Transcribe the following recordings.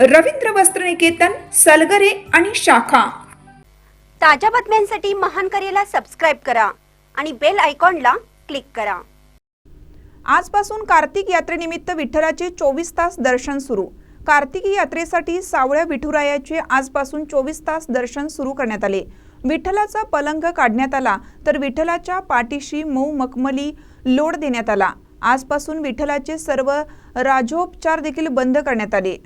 रवींद्र वस्त्रनिकेतन सलगरे आणि शाखा. ताज्या बातम्यांसाठी महान करेला सबस्क्राईब करा आणि बेल आयकॉनला क्लिक करा. आजपासून कार्तिक यात्रेनिमित्त विठ्ठलाचे चोवीस तास दर्शन सुरू. कार्तिकी यात्रेसाठी सावळ्या विठुरायाचे आजपासून चोवीस तास दर्शन सुरू करण्यात आले. विठ्ठलाचा पलंग काढण्यात आला तर विठ्ठलाच्या पाठीशी मऊ मखमली लोड देण्यात आला. आजपासून विठ्ठलाचे सर्व राजोपचार देखील बंद करण्यात आले.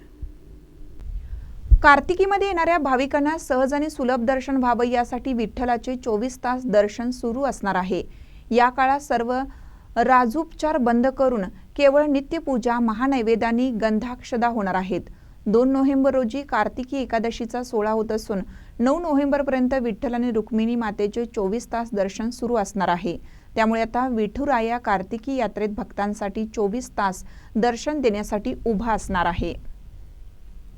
कार्तिकीमध्ये येणाऱ्या भाविकांना सहज आणि सुलभ दर्शन व्हावं यासाठी विठ्ठलाचे चोवीस तास दर्शन सुरू असणार आहे. या काळात सर्व राजोपचार बंद करून केवळ नित्यपूजा महानैवेद्यानी गंधाक्षदा होणार आहेत. दोन नोव्हेंबर रोजी कार्तिकी एकादशीचा सोहळा होत असून नऊ नोव्हेंबरपर्यंत विठ्ठल आणि रुक्मिणी मातेचे चोवीस तास दर्शन सुरू असणार आहे. त्यामुळे आता विठुराया कार्तिकी यात्रेत भक्तांसाठी चोवीस तास दर्शन देण्यासाठी उभा असणार आहे.